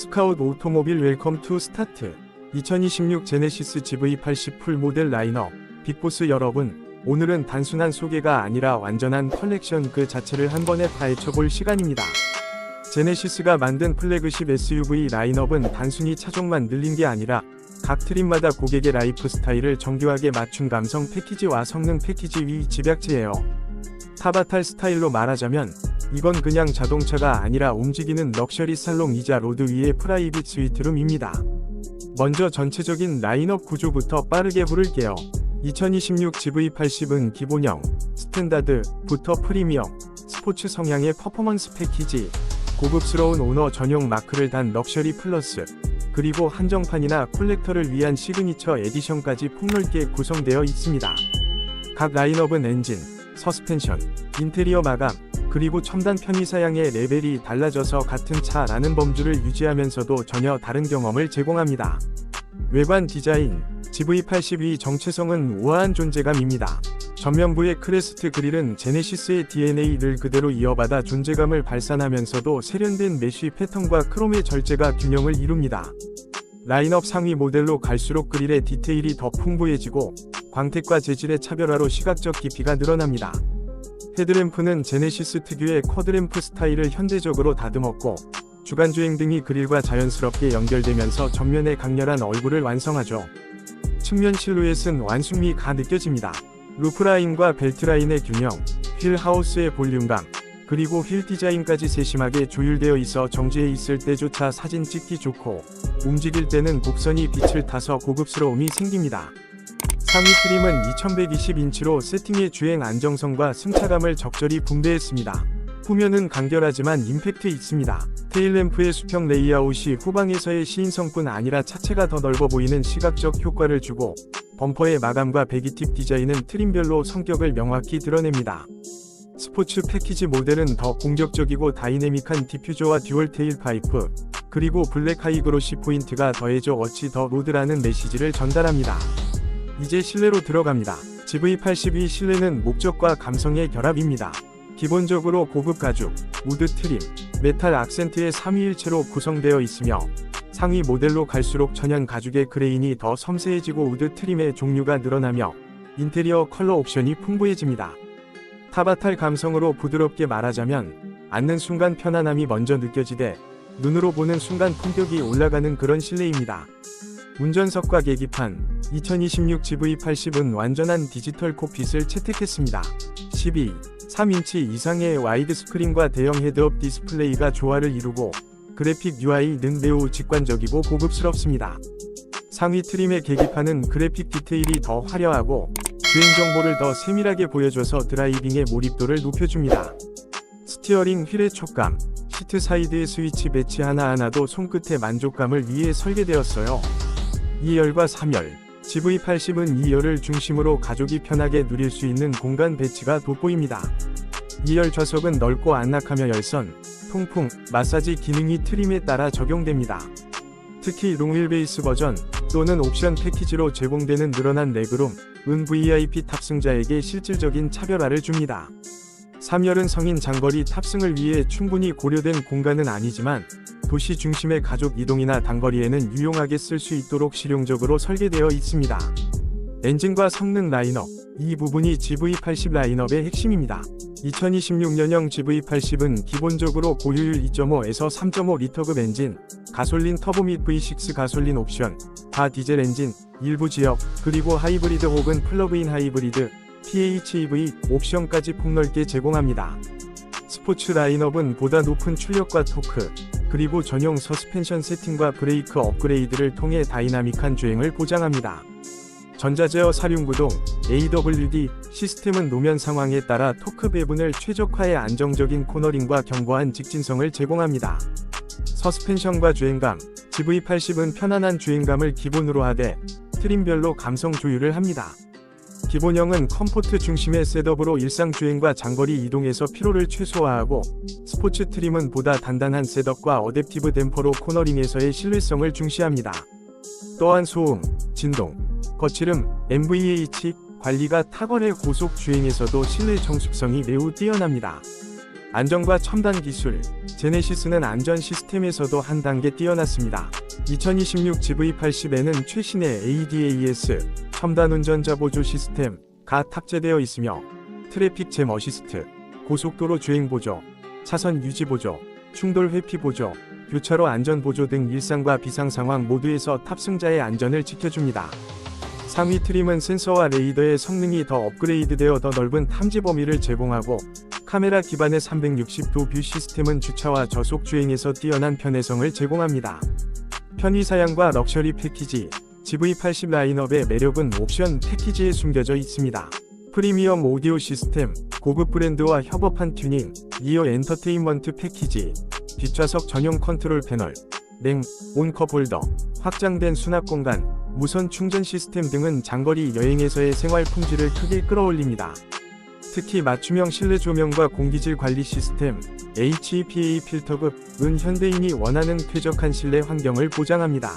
스카웃 오토모빌 웰컴 투 스타트 2026 제네시스 GV80 풀 모델 라인업 빅보스 여러분 오늘은 단순한 소개가 아니라 완전한 컬렉션 그 자체를 한 번에 파헤쳐볼 시간입니다. 제네시스가 만든 플래그십 SUV 라인업은 단순히 차종만 늘린 게 아니라 각 트림마다 고객의 라이프 스타일을 정교하게 맞춘 감성 패키지와 성능 패키지 위 집약체예요. 타바탈 스타일로 말하자면 이건 그냥 자동차가 아니라 움직이는 럭셔리 살롱이자 로드 위의 프라이빗 스위트룸입니다. 먼저 전체적인 라인업 구조부터 빠르게 부를게요. 2026 GV80은 기본형, 스탠다드부터 프리미엄, 스포츠 성향의 퍼포먼스 패키지, 고급스러운 오너 전용 마크를 단 럭셔리 플러스, 그리고 한정판이나 콜렉터를 위한 시그니처 에디션까지 폭넓게 구성되어 있습니다. 각 라인업은 엔진, 서스펜션, 인테리어 마감, 그리고 첨단 편의사양의 레벨이 달라져서 같은 차라는 범주를 유지하면서도 전혀 다른 경험을 제공합니다. 외관 디자인 GV82 정체성은 우아한 존재감입니다. 전면부의 크레스트 그릴은 제네시스의 DNA를 그대로 이어받아 존재감을 발산하면서도 세련된 메쉬 패턴과 크롬의 절제가 균형을 이룹니다. 라인업 상위 모델로 갈수록 그릴의 디테일이 더 풍부해지고 광택과 재질의 차별화로 시각적 깊이가 늘어납니다. 헤드램프는 제네시스 특유의 쿼드램프 스타일을 현대적으로 다듬었고 주간주행 등이 그릴과 자연스럽게 연결되면서 전면의 강렬한 얼굴을 완성하죠. 측면 실루엣은 완숙미가 느껴집니다. 루프라인과 벨트라인의 균형, 휠 하우스의 볼륨감, 그리고 휠 디자인까지 세심하게 조율되어 있어 정지해 있을 때조차 사진 찍기 좋고 움직일 때는 곡선이 빛을 타서 고급스러움이 생깁니다. 상위 트림은 2120인치로 세팅의 주행 안정성과 승차감을 적절히 분배했습니다. 후면은 간결하지만 임팩트 있습니다. 테일램프의 수평 레이아웃이 후방에서의 시인성뿐 아니라 차체가 더 넓어 보이는 시각적 효과를 주고 범퍼의 마감과 배기팁 디자인은 트림별로 성격을 명확히 드러냅니다. 스포츠 패키지 모델은 더 공격적이고 다이내믹한 디퓨저와 듀얼 테일 파이프, 그리고 블랙 하이그로시 포인트가 더해져 어치 더 로드라는 메시지를 전달합니다. 이제 실내로 들어갑니다. GV82 실내는 목적과 감성의 결합입니다. 기본적으로 고급 가죽, 우드 트림, 메탈 악센트의 삼위일체로 구성되어 있으며 상위 모델로 갈수록 천연 가죽의 그레인이 더 섬세해지고 우드 트림의 종류가 늘어나며 인테리어 컬러 옵션이 풍부해집니다. 타바탈 감성으로 부드럽게 말하자면 앉는 순간 편안함이 먼저 느껴지되 눈으로 보는 순간 품격이 올라가는 그런 실내입니다. 운전석과 계기판 2026 GV80은 완전한 디지털 콕핏을 채택했습니다. 12, 3인치 이상의 와이드 스크린과 대형 헤드업 디스플레이가 조화를 이루고 그래픽 UI는 매우 직관적이고 고급스럽습니다. 상위 트림의 계기판은 그래픽 디테일이 더 화려하고 주행 정보를 더 세밀하게 보여줘서 드라이빙의 몰입도를 높여줍니다. 스티어링 휠의 촉감, 시트 사이드의 스위치 배치 하나하나도 손끝의 만족감을 위해 설계되었어요. 2열과 3열, GV80은 2열을 중심으로 가족이 편하게 누릴 수 있는 공간 배치가 돋보입니다. 2열 좌석은 넓고 안락하며 열선, 통풍, 마사지 기능이 트림에 따라 적용됩니다. 특히 롱휠 베이스 버전 또는 옵션 패키지로 제공되는 늘어난 레그룸, 은 VIP 탑승자에게 실질적인 차별화를 줍니다. 3열은 성인 장거리 탑승을 위해 충분히 고려된 공간은 아니지만 도시 중심의 가족 이동이나 단거리에는 유용하게 쓸 수 있도록 실용적으로 설계되어 있습니다. 엔진과 성능 라인업 이 부분이 GV80 라인업의 핵심입니다. 2026년형 GV80은 기본적으로 고효율 2.5에서 3.5 리터급 엔진, 가솔린 터보 및 V6 가솔린 옵션, 다 디젤 엔진, 일부 지역, 그리고 하이브리드 혹은 플러그인 하이브리드, PHEV 옵션까지 폭넓게 제공합니다. 스포츠 라인업은 보다 높은 출력과 토크, 그리고 전용 서스펜션 세팅과 브레이크 업그레이드를 통해 다이나믹한 주행을 보장합니다. 전자제어 사륜구동 AWD 시스템은 노면 상황에 따라 토크 배분을 최적화해 안정적인 코너링과 견고한 직진성을 제공합니다. 서스펜션과 주행감 GV80은 편안한 주행감을 기본으로 하되 트림별로 감성 조율을 합니다. 기본형은 컴포트 중심의 셋업으로 일상 주행과 장거리 이동에서 피로를 최소화하고 스포츠 트림은 보다 단단한 셋업과 어댑티브 댐퍼로 코너링에서의 신뢰성을 중시합니다. 또한 소음, 진동, 거칠음, MVH 관리가 탁월해 고속 주행에서도 실내 정숙성이 매우 뛰어납니다. 안정과 첨단 기술, 제네시스는 안전 시스템에서도 한 단계 뛰어났습니다. 2026 GV80에는 최신의 ADAS, 첨단 운전자 보조 시스템가 탑재되어 있으며 트래픽 잼 어시스트, 고속도로 주행 보조, 차선 유지 보조, 충돌 회피 보조, 교차로 안전 보조 등 일상과 비상 상황 모두에서 탑승자의 안전을 지켜줍니다. 상위 트림은 센서와 레이더의 성능이 더 업그레이드되어 더 넓은 탐지 범위를 제공하고 카메라 기반의 360도 뷰 시스템은 주차와 저속 주행에서 뛰어난 편의성을 제공합니다. 편의 사양과 럭셔리 패키지 GV80 라인업의 매력은 옵션 패키지에 숨겨져 있습니다. 프리미엄 오디오 시스템, 고급 브랜드와 협업한 튜닝, 리어 엔터테인먼트 패키지, 뒷좌석 전용 컨트롤 패널, 냉, 온컵 홀더, 확장된 수납 공간, 무선 충전 시스템 등은 장거리 여행에서의 생활 품질을 크게 끌어올립니다. 특히 맞춤형 실내 조명과 공기질 관리 시스템, HEPA 필터급은 현대인이 원하는 쾌적한 실내 환경을 보장합니다.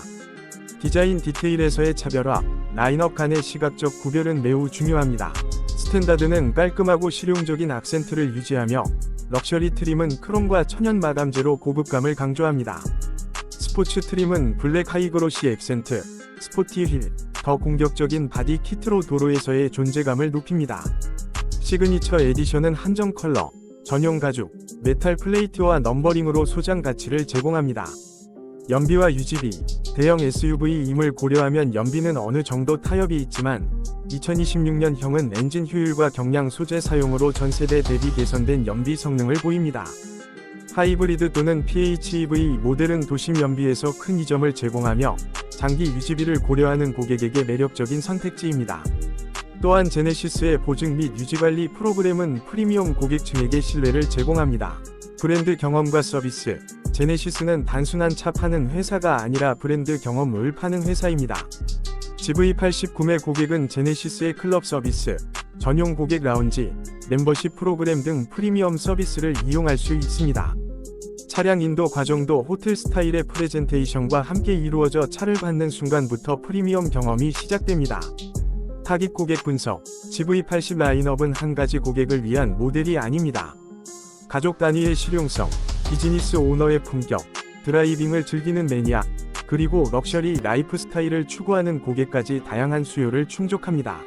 디자인 디테일에서의 차별화, 라인업 간의 시각적 구별은 매우 중요합니다. 스탠다드는 깔끔하고 실용적인 악센트를 유지하며 럭셔리 트림은 크롬과 천연 마감재로 고급감을 강조합니다. 스포츠 트림은 블랙 하이그로시 액센트, 스포티 휠, 더 공격적인 바디 키트로 도로에서의 존재감을 높입니다. 시그니처 에디션은 한정 컬러, 전용 가죽, 메탈 플레이트와 넘버링으로 소장 가치를 제공합니다. 연비와 유지비, 대형 SUV임을 고려하면 연비는 어느 정도 타협이 있지만 2026년형은 엔진 효율과 경량 소재 사용으로 전세대 대비 개선된 연비 성능을 보입니다. 하이브리드 또는 PHEV 모델은 도심 연비에서 큰 이점을 제공하며 장기 유지비를 고려하는 고객에게 매력적인 선택지입니다. 또한 제네시스의 보증 및 유지관리 프로그램은 프리미엄 고객층에게 신뢰를 제공합니다. 브랜드 경험과 서비스 제네시스는 단순한 차 파는 회사가 아니라 브랜드 경험을 파는 회사입니다. GV80 구매 고객은 제네시스의 클럽 서비스, 전용 고객 라운지, 멤버십 프로그램 등 프리미엄 서비스를 이용할 수 있습니다. 차량 인도 과정도 호텔 스타일의 프레젠테이션과 함께 이루어져 차를 받는 순간부터 프리미엄 경험이 시작됩니다. 타깃 고객 분석 GV80 라인업은 한 가지 고객을 위한 모델이 아닙니다. 가족 단위의 실용성, 비즈니스 오너의 품격, 드라이빙을 즐기는 매니아, 그리고 럭셔리 라이프 스타일을 추구하는 고객까지 다양한 수요를 충족합니다.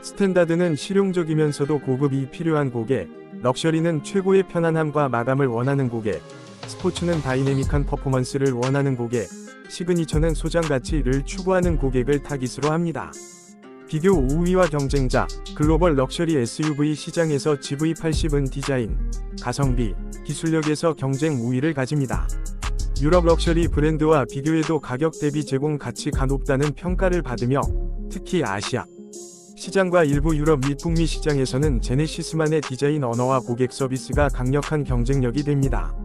스탠다드는 실용적이면서도 고급이 필요한 고객, 럭셔리는 최고의 편안함과 마감을 원하는 고객, 스포츠는 다이내믹한 퍼포먼스를 원하는 고객, 시그니처는 소장 가치를 추구하는 고객을 타깃으로 합니다. 비교 우위와 경쟁자, 글로벌 럭셔리 SUV 시장에서 GV80은 디자인, 가성비, 기술력에서 경쟁 우위를 가집니다. 유럽 럭셔리 브랜드와 비교해도 가격 대비 제공 가치가 높다는 평가를 받으며 특히 아시아 시장과 일부 유럽 및 북미 시장에서는 제네시스만의 디자인 언어와 고객 서비스가 강력한 경쟁력이 됩니다.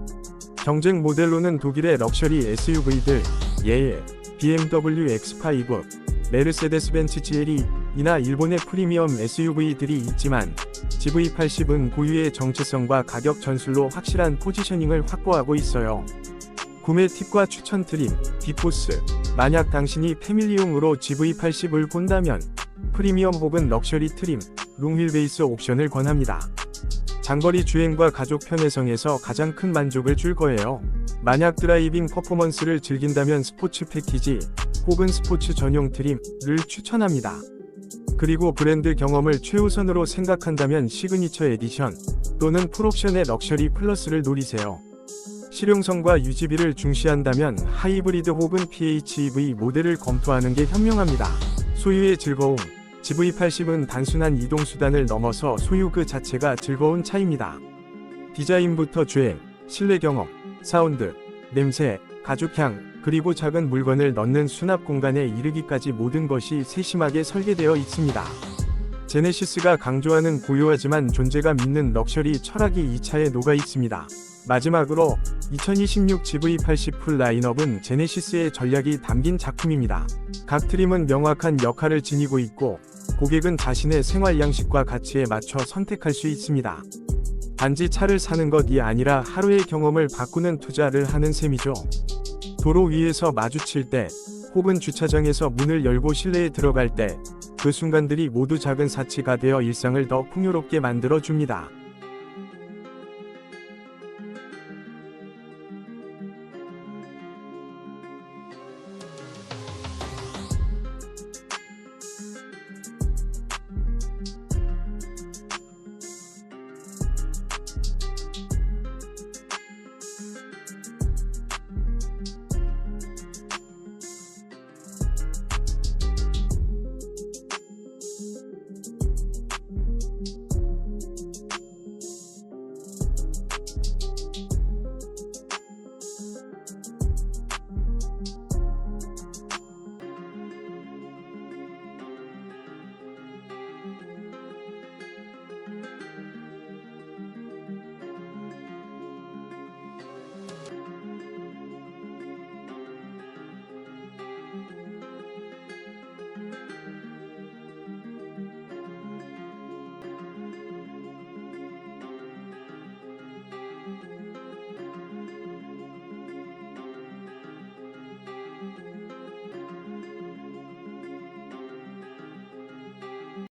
경쟁 모델로는 독일의 럭셔리 SUV들, 예에, BMW X5, 메르세데스 벤츠 GLE, 이나 일본의 프리미엄 SUV들이 있지만 GV80은 고유의 정체성과 가격 전술로 확실한 포지셔닝을 확보하고 있어요. 구매 팁과 추천 트림, 비포스. 만약 당신이 패밀리용으로 GV80을 본다면 프리미엄 혹은 럭셔리 트림, 롱휠 베이스 옵션을 권합니다. 장거리 주행과 가족 편의성에서 가장 큰 만족을 줄 거예요. 만약 드라이빙 퍼포먼스를 즐긴다면 스포츠 패키지 혹은 스포츠 전용 트림을 추천합니다. 그리고 브랜드 경험을 최우선으로 생각한다면 시그니처 에디션 또는 풀옵션의 럭셔리 플러스를 노리세요. 실용성과 유지비를 중시한다면 하이브리드 혹은 PHEV 모델을 검토하는 게 현명합니다. 소유의 즐거움 GV80은 단순한 이동수단을 넘어서 소유 그 자체가 즐거운 차입니다. 디자인부터 주행, 실내 경험, 사운드, 냄새, 가죽향, 그리고 작은 물건을 넣는 수납 공간에 이르기까지 모든 것이 세심하게 설계되어 있습니다. 제네시스가 강조하는 고요하지만 존재감 있는 럭셔리 철학이 이 차에 녹아 있습니다. 마지막으로 2026 GV80 풀 라인업은 제네시스의 전략이 담긴 작품입니다. 각 트림은 명확한 역할을 지니고 있고 고객은 자신의 생활 양식과 가치에 맞춰 선택할 수 있습니다. 단지 차를 사는 것이 아니라 하루의 경험을 바꾸는 투자를 하는 셈이죠. 도로 위에서 마주칠 때 혹은 주차장에서 문을 열고 실내에 들어갈 때 그 순간들이 모두 작은 사치가 되어 일상을 더 풍요롭게 만들어 줍니다.